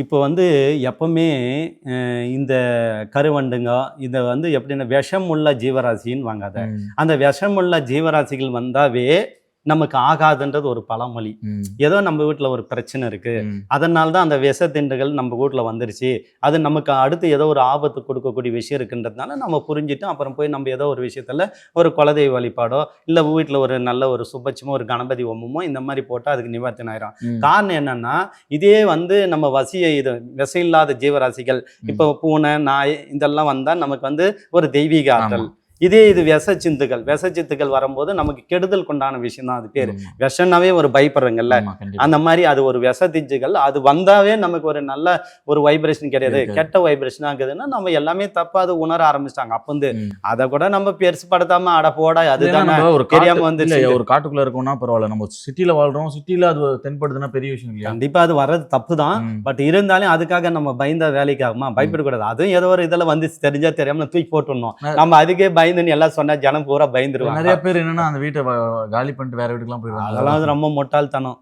இப்போ வந்து எப்பவுமே இந்த கருவண்டுங்க இதை வந்து எப்படின்னா விஷமுள்ள ஜீவராசின்னு வாங்காத அந்த விஷமுள்ள ஜீவராசிகள் வந்தாவே நமக்கு ஆகாதுன்றது ஒரு பழமொழி. ஏதோ நம்ம வீட்டில் ஒரு பிரச்சனை இருக்கு. அதனால தான் அந்த விஷத்திண்டுகள் நம்ம வீட்டில் வந்துருச்சு. அது நமக்கு அடுத்து ஏதோ ஒரு ஆபத்து கொடுக்கக்கூடிய விஷயம் இருக்குன்றதுனால நம்ம புரிஞ்சுட்டு அப்புறம் போய் நம்ம ஏதோ ஒரு விஷயத்துல ஒரு குலதெய்வ வழிபாடோ இல்லை வீட்டில் ஒரு நல்ல ஒரு சுபட்சமோ ஒரு கணபதி ஹோமமோ இந்த மாதிரி போட்டால் அதுக்கு நிவர்த்தனை ஆயிரும். காரணம் என்னன்னா இதே வந்து நம்ம வசிய இது விஷம் இல்லாத ஜீவராசிகள் இப்போ பூனை நாய் இதெல்லாம் வந்தா நமக்கு வந்து ஒரு தெய்வீக ஆற்றல். இதே இது விஷச்சிந்துகள் விஷச்சித்துகள் வரும்போது நமக்கு கெடுதல் கொண்டான விஷயம் தான் அது பேர். விஷம்னாவே ஒரு பயப்படுறங்கல்ல. அந்த மாதிரி அது ஒரு விஷத்திஞ்சுகள் அது வந்தாவே நமக்கு ஒரு நல்ல ஒரு வைப்ரேஷன் கிடையாது. கெட்ட வைப்ரேஷன் ஆகுதுன்னா நம்ம எல்லாமே தப்பா அது உணர ஆரம்பிச்சிட்டாங்க. அப்ப வந்து. அதை கூட நம்ம பெருசுப்படுத்தாம அட போட அதுதான் ஒரு தெரியாம. இல்ல, ஒரு காட்டுக்குள்ள இருக்கோம்னா பரவாயில்ல. நம்ம சிட்டில வாழ்றோம். சிட்டில அது தென்படுதுன்னா பெரிய விஷயம் இல்லையா? கண்டிப்பா அது வர்றது தப்பு தான். பட் இருந்தாலும் அதுக்காக நம்ம பயந்த வேலைக்கு ஆகுமா? பயப்படக்கூடாது. அதுவும் ஏதோ ஒரு இதெல்லாம் வந்து தெரிஞ்சா தெரியாம தூக்கி போட்டுடணும். நம்ம அதுக்கே பயந்துன்னு எல்லாம் சொன்னா ஜனம் பூரா பயந்துருவாங்க. நிறைய பேர் என்னன்னா அந்த வீட்டை காலி பண்ணிட்டு வேற வீட்டுக்குலாம் போயிடுவாங்க. அதெல்லாம் ரொம்ப முட்டாள்தனம்.